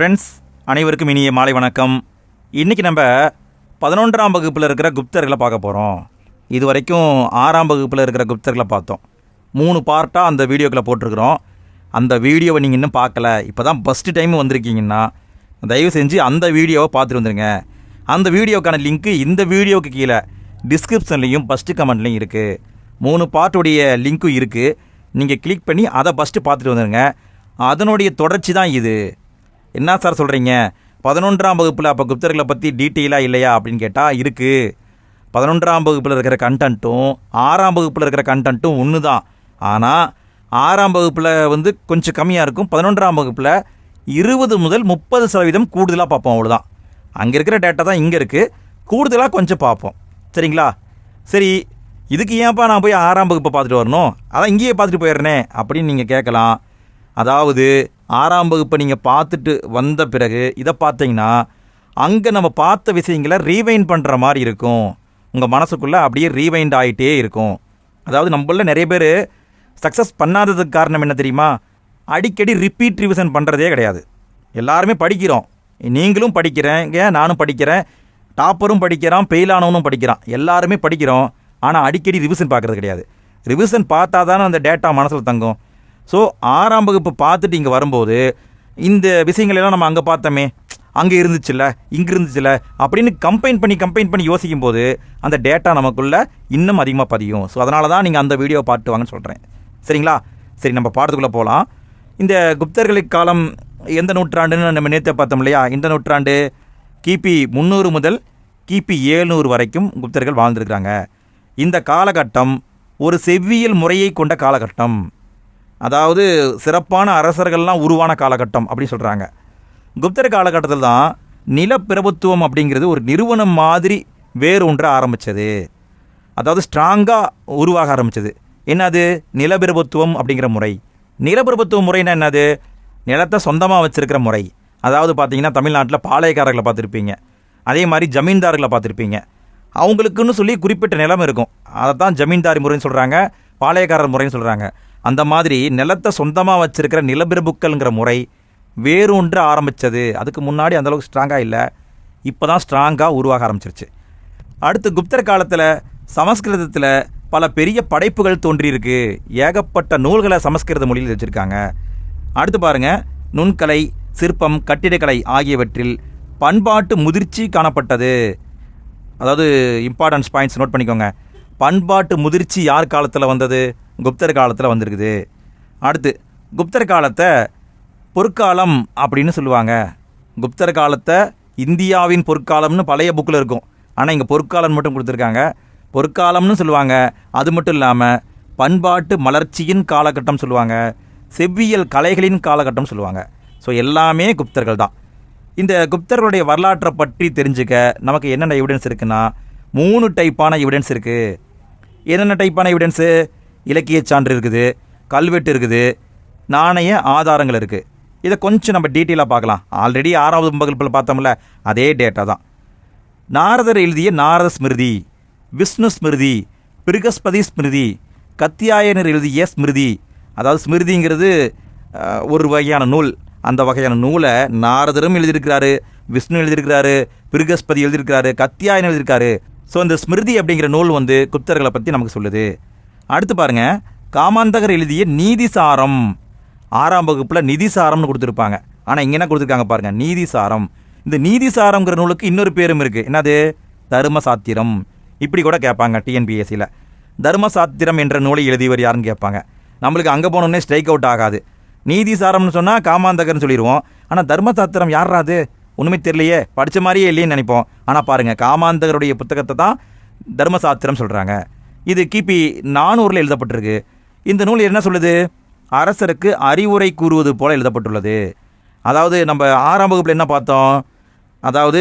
Friends அனைவருக்கும் இனிய மாலை வணக்கம். இன்றைக்கி நம்ம பதினொன்றாம் வகுப்பில் இருக்கிற குப்தர்களை பார்க்க போகிறோம் இது வரைக்கும் ஆறாம் வகுப்பில் இருக்கிற குப்தர்களை பார்த்தோம். மூணு பார்ட்டாக அந்த வீடியோக்களை போட்டிருக்கிறோம். அந்த வீடியோவை நீங்கள் இன்னும் பார்க்கல. இப்போ தான் ஃபஸ்ட்டு டைம் வந்திருக்கீங்கன்னா தயவு செஞ்சு அந்த வீடியோவை பார்த்துட்டு வந்துடுங்க அந்த வீடியோக்கான லிங்க்கு இந்த வீடியோவுக்கு கீழே டிஸ்கிரிப்ஷன்லேயும் ஃபஸ்ட்டு கமெண்ட்லேயும் இருக்குது மூணு பார்ட்டுடைய லிங்க்கும் இருக்குது நீங்கள் கிளிக் பண்ணி அதை ஃபஸ்ட்டு பார்த்துட்டு வந்துடுங்க அதனுடைய தொடர்ச்சி தான் இது. என்ன சார் சொல்கிறீங்க பதினொன்றாம் வகுப்பில் அப்போ குப்தர்களை பற்றி டீட்டெயிலாக இல்லையா? அப்படின்னு கேட்டால் இருக்குது பதினொன்றாம் வகுப்பில் இருக்கிற கண்டென்ட்டும் ஆறாம் வகுப்பில் இருக்கிற கண்டென்ட்டும் ஒன்று தான் ஆனால் ஆறாம் வகுப்பில் வந்து கொஞ்சம் கம்மியாக இருக்கும். பதினொன்றாம் வகுப்பில் இருபது முதல் முப்பது சதவீதம் கூடுதலாக பார்ப்போம் அவ்வளோதான் அங்கே இருக்கிற டேட்டா தான் இங்கே இருக்குது கூடுதலாக கொஞ்சம் பார்ப்போம். சரிங்களா? சரி இதுக்கு ஏன்ப்பா நான் போய் ஆறாம் வகுப்பை பார்த்துட்டு வரணும்? அதான் இங்கேயே பார்த்துட்டு போயிடுறேனே அப்படின்னு நீங்கள் கேட்கலாம். அதாவது ஆறாம் வகுப்பை நீங்கள் பார்த்துட்டு வந்த பிறகு இதை பார்த்தீங்கன்னா அங்கே நம்ம பார்த்த விஷயங்களை ரீவைண்ட் பண்ணுற மாதிரி இருக்கும். உங்கள் மனசுக்குள்ளே அப்படியே ரீவைண்ட் ஆகிட்டே இருக்கும். அதாவது நம்மள நிறைய பேர் சக்ஸஸ் பண்ணாததுக்கு காரணம் என்ன தெரியுமா? அடிக்கடி ரிப்பீட் ரிவிஷன் பண்ணுறதே கிடையாது. எல்லாருமே படிக்கிறோம். நீங்களும் படிக்கிறேங்க நானும் படிக்கிறேன். டாப்பரும் படிக்கிறான் பெயிலானவனும் படிக்கிறான். எல்லாருமே படிக்கிறோம். ஆனால் அடிக்கடி ரிவிஷன் பார்க்குறது கிடையாது. ரிவிஷன் பார்த்தா தானே அந்த டேட்டா மனசில் தங்கும். ஸோ ஆறாம் வகுப்பு பார்த்துட்டு இங்கே வரும்போது இந்த விஷயங்களெல்லாம் நம்ம அங்கே பார்த்தோமே அங்கே இருந்துச்சுல்ல இங்கே இருந்துச்சுல்ல அப்படின்னு கம்பைன் பண்ணி கம்பைன் பண்ணி யோசிக்கும் போது அந்த டேட்டா நமக்குள்ளே இன்னும் அதிகமாக பதியும். ஸோ அதனால தான் நீங்கள் அந்த வீடியோ பார்த்து வாங்கன்னு சொல்கிறேன் சரிங்களா? சரி நம்ம பாடத்துக்குள்ளே போகலாம் இந்த குப்தர்களின் காலம் எந்த நூற்றாண்டுன்னு நம்ம நேற்று பார்த்தோம் இல்லையா? இந்த நூற்றாண்டு கிபி முந்நூறு முதல் கிபி ஏழ்நூறு வரைக்கும் குப்தர்கள் வாழ்ந்திருக்கிறாங்க. இந்த காலகட்டம் ஒரு செவ்வியல் முறையை கொண்ட காலகட்டம். அதாவது சிறப்பான அரசர்கள்லாம் உருவான காலகட்டம் அப்படின்னு சொல்கிறாங்க குப்தர் காலகட்டத்தில் தான் நிலப்பிரபுத்துவம் அப்படிங்கிறது ஒரு நிறுவனம் மாதிரி வேறு ஒன்றை ஆரம்பித்தது அதாவது ஸ்ட்ராங்காக உருவாக ஆரம்பித்தது என்னது? நிலப்பிரபுத்துவம் அப்படிங்கிற முறை. நிலப்பிரபுத்துவ முறைன்னா என்னது? நிலத்தை சொந்தமாக வச்சுருக்கிற முறை. அதாவது பார்த்தீங்கன்னா தமிழ்நாட்டில் பாளையக்காரர்களை பார்த்துருப்பீங்க. அதே மாதிரி ஜமீன்தார்களை பார்த்துருப்பீங்க. அவங்களுக்குன்னு சொல்லி குறிப்பிட்ட நிலம் இருக்கும். அதை தான் ஜமீன்தாரி முறைன்னு சொல்கிறாங்க பாளையக்காரர் முறைன்னு சொல்கிறாங்க அந்த மாதிரி நிலத்தை சொந்தமாக வச்சிருக்கிற நிலப்பிரபுக்கள்ங்கிற முறை வேறு ஒன்று ஆரம்பித்தது அதுக்கு முன்னாடி அந்தளவுக்கு ஸ்ட்ராங்காக இல்லை. இப்போ தான் ஸ்ட்ராங்காக உருவாக ஆரம்பிச்சிருச்சு. அடுத்து குப்தர் காலத்தில் சமஸ்கிருதத்தில் பல பெரிய படைப்புகள் தோன்றியிருக்கு. ஏகப்பட்ட நூல்களை சமஸ்கிருத மொழியில் வச்சுருக்காங்க. அடுத்து பாருங்க நுண்கலை சிற்பம் கட்டிடக்கலை ஆகியவற்றில் பண்பாட்டு முதிர்ச்சி காணப்பட்டது. அதாவது இம்பார்ட்டன்ஸ் பாயிண்ட்ஸ் நோட் பண்ணிக்கோங்க. பண்பாட்டு முதிர்ச்சி யார் காலத்தில் வந்தது? குப்தர் காலத்தில் வந்திருக்குது. அடுத்து குப்தர் காலத்தை பொற்காலம் அப்படின்னு சொல்லுவாங்க. குப்தர் காலத்தை இந்தியாவின் பொற்காலம்னு பழைய புக்கில் இருக்கும். ஆனால் இங்கே பொற்காலம் மட்டும் கொடுத்துருக்காங்க. பொற்காலம்னு சொல்லுவாங்க. அது மட்டும் இல்லாமல் பண்பாட்டு மலர்ச்சியின் காலகட்டம் சொல்லுவாங்க. செவ்வியல் கலைகளின் காலகட்டம் சொல்லுவாங்க. ஸோ எல்லாமே குப்தர்கள் தான். இந்த குப்தர்களுடைய வரலாற்றை பற்றி தெரிஞ்சுக்க நமக்கு என்னென்ன எவிடன்ஸ் இருக்குன்னா மூணு டைப்பான எவிடன்ஸ் இருக்குது என்னென்ன டைப்பான எவிடன்ஸு இலக்கிய சான்று இருக்குது கல்வெட்டு இருக்குது நாணய ஆதாரங்கள் இருக்குது இதை கொஞ்சம் நம்ம டீட்டெயிலாக பார்க்கலாம். ஆல்ரெடி ஆறாவது வகுப்பில் பார்த்தோம்ல அதே டேட்டா தான். நாரதர் எழுதிய நாரத ஸ்மிருதி விஷ்ணு ஸ்மிருதி பிருகஸ்பதி ஸ்மிருதி கத்தியாயனர் எழுதிய ஸ்மிருதி. அதாவது ஸ்மிருதிங்கிறது ஒரு வகையான நூல். அந்த வகையான நூலை நாரதரும் எழுதியிருக்கிறாரு விஷ்ணு எழுதியிருக்கிறாரு பிருகஸ்பதி எழுதியிருக்கிறாரு கத்தியாயன் எழுதியிருக்காரு. ஸோ இந்த ஸ்மிருதி அப்படிங்கிற நூல் வந்து குப்தர்களை பற்றி நமக்கு சொல்லுது. அடுத்து பாருங்க காமாந்தகர் எழுதிய நீதிசாரம். ஆறாம் வகுப்பில் நிதிசாரம்னு கொடுத்துருப்பாங்க. ஆனால் இங்கே என்ன கொடுத்துருக்காங்க பாருங்கள் நீதிசாரம். இந்த நீதிசாரம்ங்கிற நூலுக்கு இன்னொரு பேரும் இருக்குது என்னது? தர்மசாத்திரம். இப்படி கூட கேட்பாங்க டிஎன்பிஎஸ்சியில் தர்மசாத்திரம் என்ற நூலை எழுதியவர் யாருன்னு கேட்பாங்க. நம்மளுக்கு அங்கே போனோடனே ஸ்ட்ரைக் அவுட் ஆகாது. நீதிசாரம்னு சொன்னால் காமாந்தகர்னு சொல்லிடுவோம் ஆனால் தர்மசாத்திரம் யாரா அது? ஒன்றுமே தெரியலையே. படித்த மாதிரியே இல்லைன்னு நினைப்போம். ஆனால் பாருங்கள் காமாந்தகருடைய புத்தகத்தை தான் தர்மசாத்திரம் சொல்கிறாங்க இது கிபி நானூறில் எழுதப்பட்டிருக்கு. இந்த நூல் என்ன சொல்லுது? அரசருக்கு அறிவுரை கூறுவது போல எழுதப்பட்டுள்ளது. அதாவது நம்ம ஆறாம் வகுப்பில் என்ன பார்த்தோம்? அதாவது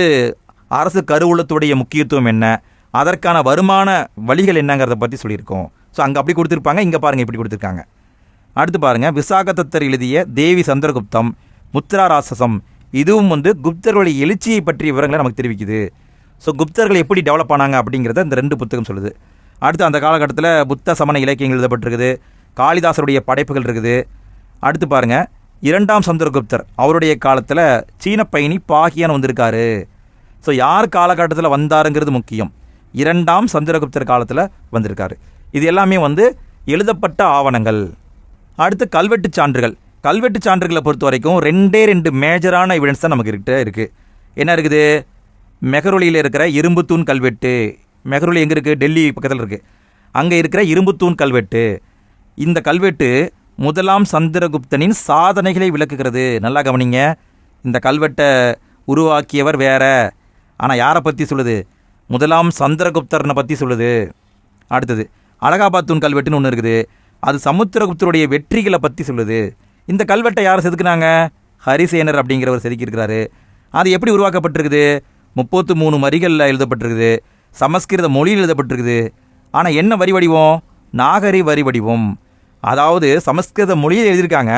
அரசு கருவூலத்துடைய முக்கியத்துவம் என்ன? அதற்கான வருமான வழிகள் என்னங்கிறத பற்றி சொல்லியிருக்கோம். ஸோ அங்கே அப்படி கொடுத்துருப்பாங்க இங்கே பாருங்கள் இப்படி கொடுத்துருக்காங்க. அடுத்து பாருங்கள் விசாகதத்தர் எழுதிய தேவி சந்திரகுப்தம் முத்ரா ராசசம் இதுவும் வந்து குப்தர்களுடைய எழுச்சியை பற்றிய விவரங்களை நமக்கு தெரிவிக்குது. ஸோ குப்தர்கள் எப்படி டெவலப் ஆனாங்க அப்படிங்கிறத இந்த ரெண்டு புத்தகம் சொல்லுது. அடுத்து அந்த காலகட்டத்தில் புத்த சமண இலக்கியங்கள் எழுதப்பட்டிருக்குது. காளிதாசருடைய படைப்புகள் இருக்குது. அடுத்து பாருங்கள் இரண்டாம் சந்திரகுப்தர் அவருடைய காலத்தில் சீன பயணி பாகியான் வந்திருக்காரு. ஸோ யார் காலகட்டத்தில் வந்தாருங்கிறது முக்கியம். இரண்டாம் சந்திரகுப்தர் காலத்தில் வந்திருக்காரு. இது எல்லாமே வந்து எழுதப்பட்ட ஆவணங்கள். அடுத்து கல்வெட்டு சான்றுகள். கல்வெட்டு சான்றுகளை பொறுத்த வரைக்கும் ரெண்டே ரெண்டு மேஜரான எவிடன்ஸ் தான் நமக்கு இருக்கிட்ட இருக்குது என்ன இருக்குது? மெகரொலியில் இருக்கிற இரும்புத்தூண் கல்வெட்டு. மெஹருலி எங்கே இருக்குது டெல்லி பக்கத்தில் இருக்குது அங்கே இருக்கிற இரும்புத்தூண் கல்வெட்டு. இந்த கல்வெட்டு முதலாம் சந்திரகுப்தனின் சாதனைகளை விளக்குகிறது. நல்லா கவனிங்க. இந்த கல்வெட்டை உருவாக்கியவர் வேற. ஆனால் யாரை பற்றி சொல்லுது? முதலாம் சந்திரகுப்தரனை பற்றி சொல்லுது. அடுத்தது அலகாபாத் தூண் கல்வெட்டுன்னு ஒன்று இருக்குது. அது சமுத்திரகுப்தருடைய வெற்றிகளை பற்றி சொல்லுது. இந்த கல்வெட்டை யார் செதுக்குனாங்க? ஹரிசேனர் அப்படிங்கிறவர் செதுக்கியிருக்கிறாரு. அது எப்படி உருவாக்கப்பட்டிருக்குது? முப்பத்து மூணு மரிகளில் எழுதப்பட்டிருக்குது. சமஸ்கிருத மொழியில் எழுதப்பட்டிருக்குது. ஆனால் என்ன வரி வடிவம்? நாகரி வரி வடிவம். அதாவது சமஸ்கிருத மொழியில் எழுதியிருக்காங்க.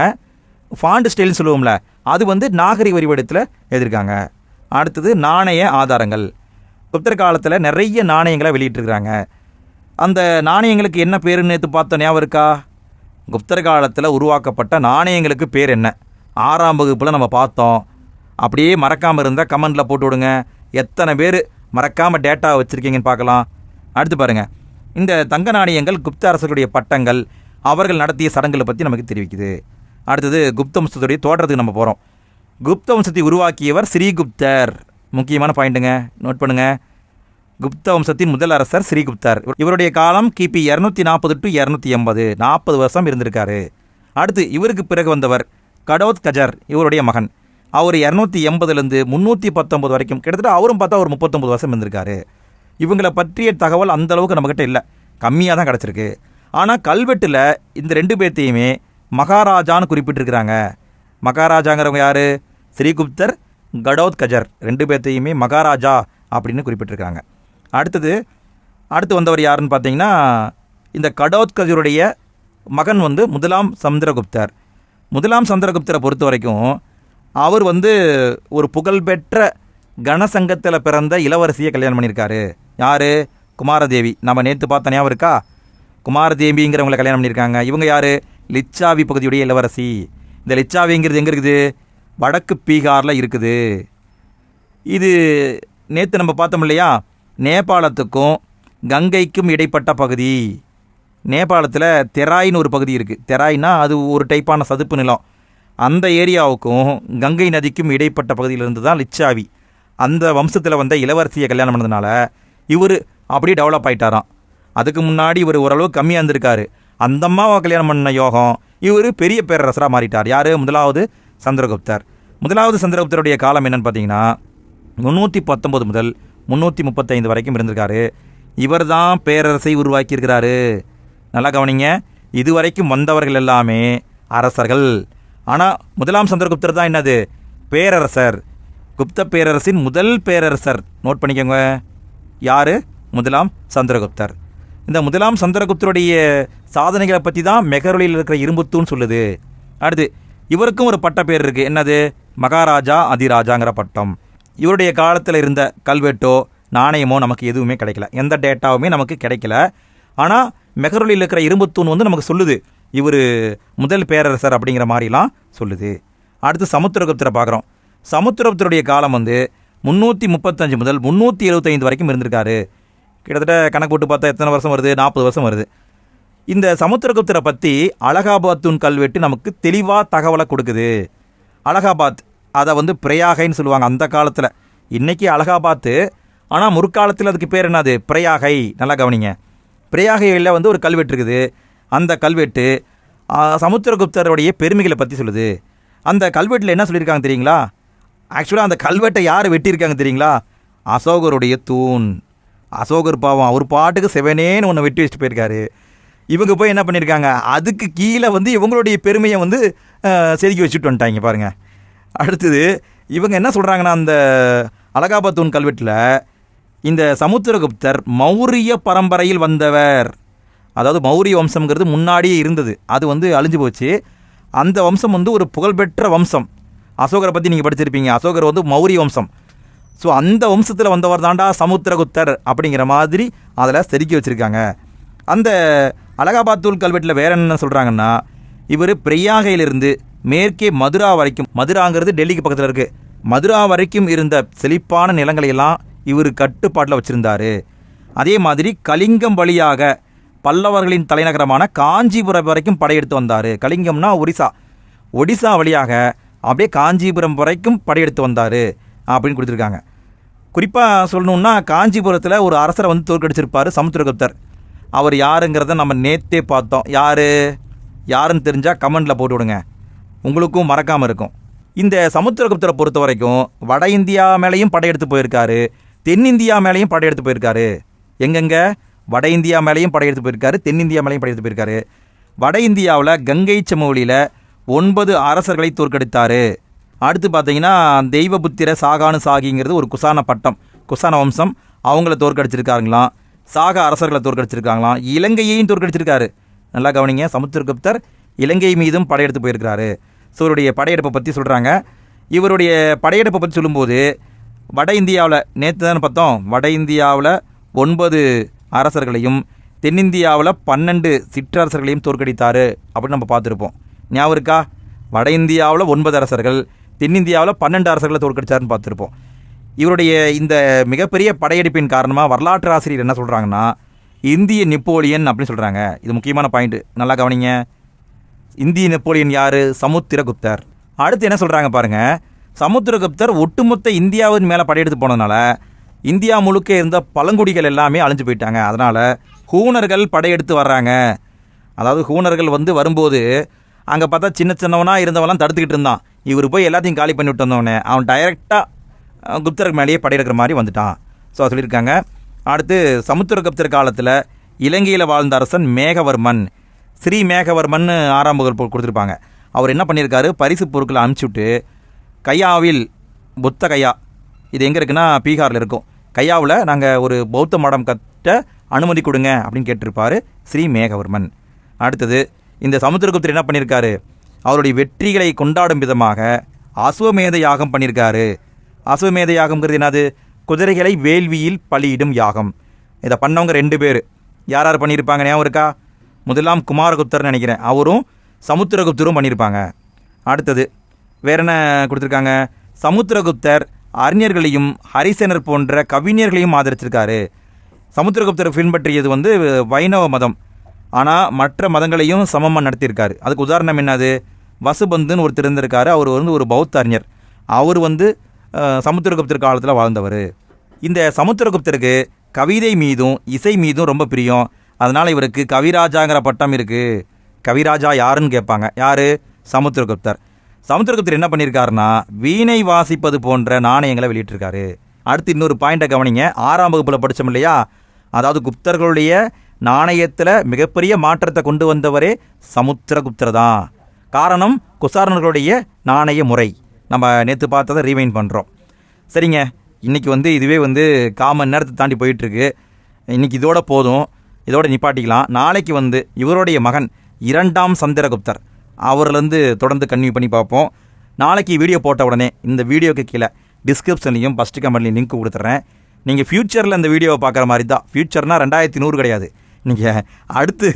ஃபாண்ட் ஸ்டைல்னு சொல்லுவோம்ல அது வந்து நாகரி வரி வடிவத்தில் எழுதியிருக்காங்க. அடுத்தது நாணய ஆதாரங்கள். குப்தர் காலத்தில் நிறைய நாணயங்களை வெளியிட்டிருக்கிறாங்க. அந்த நாணயங்களுக்கு என்ன பேருன்னு நேற்று பார்த்த ஞாபகம் இருக்கா? குப்தர் காலத்தில் உருவாக்கப்பட்ட நாணயங்களுக்கு பேர் என்ன? ஆறாம் வகுப்பில் நம்ம பார்த்தோம். அப்படியே மறக்காமல் இருந்தால் கமெண்டில் போட்டு விடுங்க. எத்தனை பேர் மறக்காமல் டேட்டா வச்சுருக்கீங்கன்னு பார்க்கலாம். அடுத்து பாருங்கள் இந்த தங்க நாணயங்கள் குப்த அரசர்களுடைய பட்டங்கள் அவர்கள் நடத்திய சடங்குகளை பற்றி நமக்கு தெரிவிக்குது. அடுத்தது குப்த வம்சத்துடைய தோற்றத்துக்கு நம்ம போகிறோம் குப்த வம்சத்தை உருவாக்கியவர் ஸ்ரீகுப்தர். முக்கியமான பாயிண்ட்டுங்க நோட் பண்ணுங்கள் குப்த வம்சத்தின் முதல் அரசர் ஸ்ரீகுப்தர். இவருடைய காலம் கிபி இரநூத்தி நாற்பது டு இரநூத்தி எண்பது நாற்பது வருஷம் இருந்திருக்காரு. அடுத்து இவருக்கு பிறகு வந்தவர் கடோத் கஜர் இவருடைய மகன். அவர் இரநூத்தி எண்பதுலேருந்து முந்நூற்றி பத்தொம்பது வரைக்கும். கிட்டத்தட்ட அவரும் பார்த்தா ஒரு முப்பத்தொம்பது வருஷம் இருந்திருக்காரு. இவங்களை பற்றிய தகவல் அந்த அளவுக்கு நம்மக்கிட்ட இல்லை. கம்மியாக தான் கிடச்சிருக்கு. ஆனால் கல்வெட்டில் இந்த ரெண்டு பேர்த்தையுமே மகாராஜான்னு குறிப்பிட்டிருக்கிறாங்க. மகாராஜாங்கிறவங்க யார்? ஸ்ரீகுப்தர் கடோத் கஜர். ரெண்டு பேர்த்தையுமே மகாராஜா அப்படின்னு குறிப்பிட்டிருக்காங்க அடுத்தது அடுத்து வந்தவர் யாருன்னு பார்த்தீங்கன்னா இந்த கடோத் கஜருடைய மகன் வந்து முதலாம் சந்திரகுப்தர். முதலாம் சந்திரகுப்தரை பொறுத்த வரைக்கும் அவர் வந்து ஒரு புகழ்பெற்ற கணசங்கத்தில் பிறந்த இளவரசியை கல்யாணம் பண்ணியிருக்காரு. யார்? குமாரதேவி. நம்ம நேற்று பார்த்த ஞாபகம் இருக்கா? குமாரதேவிங்கிறவங்களை கல்யாணம் பண்ணியிருக்காங்க. இவங்க யார்? லிச்சாவி பகுதியுடைய இளவரசி. இந்த லிச்சாவிங்கிறது எங்கே இருக்குது? வடக்கு பீகாரில் இருக்குது. இது நேற்று நம்ம பார்த்தோம் இல்லையா? நேபாளத்துக்கும் கங்கைக்கும் இடைப்பட்ட பகுதி. நேபாளத்தில் தெராயின்னு ஒரு பகுதி இருக்குது தெராயின்னா அது ஒரு டைப்பான சதுப்பு நிலம். அந்த ஏரியாவுக்கும் கங்கை நதிக்கும் இடைப்பட்ட பகுதியிலிருந்து தான் லிச்சாவி. அந்த வம்சத்தில் வந்த இளவரசியை கல்யாணம் பண்ணதுனால இவர் அப்படியே டெவலப் ஆகிட்டாராம் அதுக்கு முன்னாடி இவர் ஓரளவு கம்மியாக இருந்திருக்காரு. அந்த அம்மாவை கல்யாணம் பண்ண யோகம் இவர் பெரிய பேரரசராக மாறிட்டார். யார்? முதலாவது சந்திரகுப்தர். முதலாவது சந்திரகுப்தருடைய காலம் என்னென்னு பார்த்தீங்கன்னா முந்நூற்றி பத்தொம்பது முதல் முந்நூற்றி முப்பத்தைந்து வரைக்கும் இருந்திருக்காரு. இவர் தான் பேரரசை உருவாக்கியிருக்கிறாரு. நல்லா கவனிங்க. இதுவரைக்கும் வந்தவர்கள் எல்லாமே அரசர்கள். ஆனால் முதலாம் சந்திரகுப்தர் தான் என்னது? பேரரசர். குப்த பேரரசின் முதல் பேரரசர். நோட் பண்ணிக்கோங்க. யார்? முதலாம் சந்திரகுப்தர். இந்த முதலாம் சந்திரகுப்தருடைய சாதனைகளை பற்றி தான் மெகரொலியில் இருக்கிற இரும்புத்தூன்னு சொல்லுது. அடுத்து இவருக்கும் ஒரு பட்ட பேர் இருக்குது என்னது? மகாராஜா அதிராஜாங்கிற பட்டம். இவருடைய காலத்தில் இருந்த கல்வெட்டோ நாணயமோ நமக்கு எதுவுமே கிடைக்கல. எந்த டேட்டாவுமே நமக்கு கிடைக்கல. ஆனால் மெஹருலில் இருக்கிற இரும்புத்தூண் வந்து நமக்கு சொல்லுது. இவர் முதல் பேரரசர் அப்படிங்கிற மாதிரிலாம் சொல்லுது. அடுத்து சமுத்திரகுப்தரை பார்க்குறோம். சமுத்திரகுப்தருடைய காலம் வந்து முந்நூற்றி முப்பத்தஞ்சு முதல் முந்நூற்றி எழுபத்தைந்து வரைக்கும் இருந்திருக்காரு. கிட்டத்தட்ட கணக்கு போட்டு பார்த்தா எத்தனை வருஷம் வருது? நாற்பது வருஷம் வருது. இந்த சமுத்திரகுப்தரை பற்றி அலகாபாத்துன் கல்வெட்டு நமக்கு தெளிவாக தகவலை கொடுக்குது. அலகாபாத் அதை வந்து பிரயாகைன்னு சொல்லுவாங்க அந்த காலத்தில். இன்றைக்கி அலகாபாத்து ஆனால் முற்காலத்தில் அதுக்கு பேர் என்னது? பிரயாகை. நல்லா கவனிங்க. பிரயாகையில் வந்து ஒரு கல்வெட்டு இருக்குது. அந்த கல்வெட்டு சமுத்திரகுப்தருடைய பெருமைகளை பற்றி சொல்லுது. அந்த கல்வெட்டில் என்ன சொல்லியிருக்காங்க தெரியுங்களா? ஆக்சுவலாக அந்த கல்வெட்டை யார் வெட்டியிருக்காங்க தெரியுங்களா? அசோகருடைய தூண். அசோகர் பாவம் அவர் பாட்டுக்கு செவனேன்னு ஒன்று வெட்டி வச்சுட்டு போயிருக்காரு. இவங்க போய் என்ன பண்ணியிருக்காங்க? அதுக்கு கீழே வந்து இவங்களுடைய பெருமையை வந்து செதுக்கி வச்சுட்டு வந்துட்டாங்க பாருங்கள் அடுத்தது இவங்க என்ன சொல்கிறாங்கன்னா அந்த அலகாபாத் தூண் கல்வெட்டில் இந்த சமுத்திரகுப்தர் மௌரிய பரம்பரையில் வந்தவர். அதாவது மௌரிய வம்சம்ங்கிறது முன்னாடியே இருந்தது. அது வந்து அழிஞ்சு போச்சு. அந்த வம்சம் வந்து ஒரு புகழ்பெற்ற வம்சம். அசோகரை பற்றி நீங்கள் படிச்சிருப்பீங்க. அசோகர் வந்து மௌரிய வம்சம். ஸோ அந்த வம்சத்தில் வந்தவர் தாண்டா சமுத்திரகுத்தர் அப்படிங்கிற மாதிரி அதில் செதுக்கி வச்சுருக்காங்க. அந்த அலகாபாத் தூள் கல்வெட்டில் வேற என்ன சொல்கிறாங்கன்னா இவர் பிரியாகையிலிருந்து மேற்கே மதுரா வரைக்கும் மதுராங்கிறது டெல்லிக்கு பக்கத்தில் இருக்குது மதுரா வரைக்கும் இருந்த செழிப்பான நிலங்களையெல்லாம் இவர் கட்டுப்பாட்டில் வச்சுருந்தாரு. அதே மாதிரி கலிங்கம் வழியாக பல்லவர்களின் தலைநகரமான காஞ்சிபுரம் வரைக்கும் படையெடுத்து வந்தார். கலிங்கம்னா ஒரிசா. ஒடிசா வழியாக அப்படியே காஞ்சிபுரம் வரைக்கும் படையெடுத்து வந்தார் அப்படின்னு கொடுத்துருக்காங்க. குறிப்பாக சொல்லணுன்னா காஞ்சிபுரத்தில் ஒரு அரசரை வந்து தோற்கடிச்சிருப்பார் சமுத்திரகுப்தர் அவர் யாருங்கிறத நம்ம நேத்தே பார்த்தோம். யார்? யாருன்னு தெரிஞ்சால் கமெண்டில் போட்டு விடுங்க. உங்களுக்கும் மறக்காமல் இருக்கும். இந்த சமுத்திரகுப்தரை பொறுத்த வரைக்கும் வட இந்தியா மேலேயும் படையெடுத்து போயிருக்காரு. தென்னிந்தியா மேலேயும் படையெடுத்து போயிருக்காரு. எங்கெங்கே? வட இந்தியா மேலேயும் படையெடுத்து போயிருக்காரு தென்னிந்தியா மேலேயும் படையெடுத்து போயிருக்காரு. வட இந்தியாவில் கங்கை சமவெளியில் ஒன்பது அரசர்களை தோற்கடித்தார். அடுத்து பார்த்தீங்கன்னா தெய்வபுத்திர சாகானு சாகிங்கிறது ஒரு குசான பட்டம் குசான வம்சம். அவங்கள தோற்கடிச்சிருக்காங்களாம். சாக அரசர்களை தோற்கடிச்சிருக்காங்களாம். இலங்கையையும் தோற்கடிச்சிருக்காரு. நல்லா கவனிங்க சமுத்திரகுப்தர் இலங்கை மீதும் படையெடுத்து போயிருக்கிறாரு. ஸோ இவருடைய படையெடுப்பை பற்றி சொல்கிறாங்க இவருடைய படையெடுப்பை பற்றி சொல்லும்போது வட இந்தியாவில் நேற்று தானே பார்த்தோம் வட இந்தியாவில் ஒன்பது அரசர்களையும் தென்னிந்தியாவில் பன்னெண்டு சிற்றரசர்களையும் தோற்கடித்தார் அப்படின்னு நம்ம பார்த்துருப்போம். ஞாபகம் இருக்கா? வட இந்தியாவில் ஒன்பது அரசர்கள் தென்னிந்தியாவில் பன்னெண்டு அரசர்களை தோற்கடித்தாருன்னு பார்த்துருப்போம். இவருடைய இந்த மிகப்பெரிய படையெடுப்பின் காரணமாக வரலாற்று ஆசிரியர் என்ன சொல்கிறாங்கன்னா இந்திய நெப்போலியன் அப்படின்னு சொல்கிறாங்க இது முக்கியமான பாயிண்ட்டு நல்லா கவனிங்க. இந்திய நெப்போலியன் யார்? சமுத்திரகுப்தர். அடுத்து என்ன சொல்கிறாங்க பாருங்கள் சமுத்திரகுப்தர் ஒட்டுமொத்த இந்தியாவின் மேலே படையெடுத்து போனதுனால இந்தியா முழுக்க இருந்த பழங்குடிகள் எல்லாமே அழிஞ்சு போயிட்டாங்க. அதனால் ஹூனர்கள் படையெடுத்து வர்றாங்க. அதாவது ஹூனர்கள் வந்து வரும்போது அங்கே பார்த்தா சின்ன சின்னவனாக இருந்தவெல்லாம் தடுத்துக்கிட்டு இருந்தான். இவர் போய் எல்லாத்தையும் காலி பண்ணி விட்டு வந்தவனே. அவன் டைரெக்டாக குப்தருக்கு மேலேயே படையெடுக்கிற மாதிரி வந்துட்டான். ஸோ சொல்லியிருக்காங்க. அடுத்து சமுத்திரகுப்தர் காலத்தில் இலங்கையில் வாழ்ந்த அரசன் மேகவர்மன். ஸ்ரீ மேகவர்மன் ஆறாம் கொடுத்துருப்பாங்க. அவர் என்ன பண்ணியிருக்காரு? பரிசு பொருட்களை அனுப்பிச்சுட்டு கையாவில் புத்த கையா இது எங்கே இருக்குன்னா பீகாரில் இருக்கும். கையாவில் நாங்கள் ஒரு பௌத்த மடம் கட்ட அனுமதி கொடுங்க அப்படின்னு கேட்டிருப்பார் ஸ்ரீ மேகவர்மன். அடுத்தது இந்த சமுத்திரகுப்தர் என்ன பண்ணியிருக்காரு அவருடைய வெற்றிகளை கொண்டாடும் விதமாக அசுவமேத யாகம் பண்ணியிருக்காரு அசுவமேத யாகம்ங்கிறது என்னது? குதிரைகளை வேள்வியில் பலியிடும் யாகம். இதை பண்ணவங்க ரெண்டு பேர். யார் யார் பண்ணியிருப்பாங்க ஞாபகம் இருக்கா? முதலாம் குமாரகுப்தர்னு நினைக்கிறேன். அவரும் சமுத்திரகுப்தரும் பண்ணியிருப்பாங்க அடுத்தது வேற என்ன கொடுத்துருக்காங்க? சமுத்திரகுப்தர் அறிஞர்களையும் ஹரிசேனர் போன்ற கவிஞர்களையும் ஆதரிச்சிருக்காரு. சமுத்திரகுப்தர் பின்பற்றியது வந்து வைணவ மதம். ஆனால் மற்ற மதங்களையும் சமமாக நடத்தியிருக்காரு. அதுக்கு உதாரணம் என்னது? வசுபந்துன்னு ஒருத்தர் இருந்திருக்காரு. அவர் வந்து ஒரு பௌத்த அறிஞர். அவர் வந்து சமுத்திரகுப்தர் காலத்தில் வாழ்ந்தவர். இந்த சமுத்திரகுப்தருக்கு கவிதை மீதும் இசை மீதும் ரொம்ப பிரியம். அதனால் இவருக்கு கவிராஜாங்கிற பட்டம் இருக்குது கவிராஜா யாருன்னு கேட்பாங்க. யார்? சமுத்திரகுப்தர். சமுத்திரகுப்தர் என்ன பண்ணியிருக்காருன்னா வீணை வாசிப்பது போன்ற நாணயங்களை வெளியிட்டிருக்காரு. அடுத்து இன்னொரு பாயிண்ட்டை கவனிங்க. ஆறாம் வகுப்பில் படித்தோம் இல்லையா? அதாவது குப்தர்களுடைய நாணயத்தில் மிகப்பெரிய மாற்றத்தை கொண்டு வந்தவரே சமுத்திரகுப்தர் தான். காரணம் குசாரணர்களுடைய நாணய முறை. நம்ம நேற்று பார்த்ததை ரீவைன் பண்ணுறோம் சரிங்க. இன்றைக்கி வந்து இதுவே வந்து காமன் நேரத்தை தாண்டி போயிட்டுருக்கு. இன்றைக்கி இதோட போதும். இதோட நிப்பாட்டிக்கலாம். நாளைக்கு வந்து இவருடைய மகன் இரண்டாம் சந்திரகுப்தர். அவர்லேருந்து தொடர்ந்து கன்வியூ பண்ணி பார்ப்போம். நாளைக்கு வீடியோ போட்ட உடனே இந்த வீடியோக்கு கீழே டிஸ்கிரிப்ஷன்லையும் ஃபஸ்ட்டு கமெண்ட்லையும் லிங்க் கொடுத்துட்றேன் நீங்கள் ஃப்யூச்சரில் இந்த வீடியோவை பார்க்குற மாதிரி தான் ஃப்யூச்சர்னா ரெண்டாயிரத்தி நூறு கிடையாது. நீங்கள் அடுத்து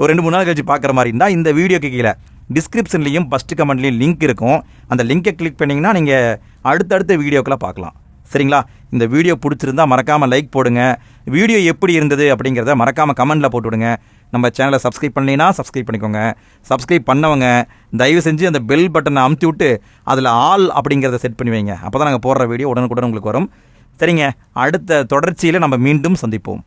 ஒரு ரெண்டு மூணு நாள் கழிச்சு பார்க்குற மாதிரி இருந்தால் இந்த வீடியோக்கு கீழே டிஸ்கிரிப்ஷன்லையும் ஃபஸ்ட்டு கமெண்ட்லையும் லிங்க் இருக்கும். அந்த லிங்கை கிளிக் பண்ணிங்கன்னா நீங்கள் அடுத்தடுத்த வீடியோக்கெல்லாம் பார்க்கலாம். சரிங்களா? இந்த வீடியோ பிடிச்சிருந்தா மறக்காமல் லைக் போடுங்க. வீடியோ எப்படி இருந்தது அப்படிங்கிறத மறக்காமல் கமெண்ட்டில் போட்டு விடுங்க. நம்ம சேனலை சப்ஸ்கிரைப் பண்ணலைன்னா சப்ஸ்கிரைப் பண்ணிக்கோங்க. சப்ஸ்கிரைப் பண்ணவங்க தயவு செஞ்சு அந்த பெல் பட்டனை அமுத்தி விட்டு அதில் ஆல் அப்படிங்கிறத செட் பண்ணி வைங்க. அப்போ தான் நாங்கள் போடுற வீடியோ உடனுக்குடன் உங்களுக்கு வரும். சரிங்க. அடுத்த தொடர்ச்சியில் நம்ம மீண்டும் சந்திப்போம்.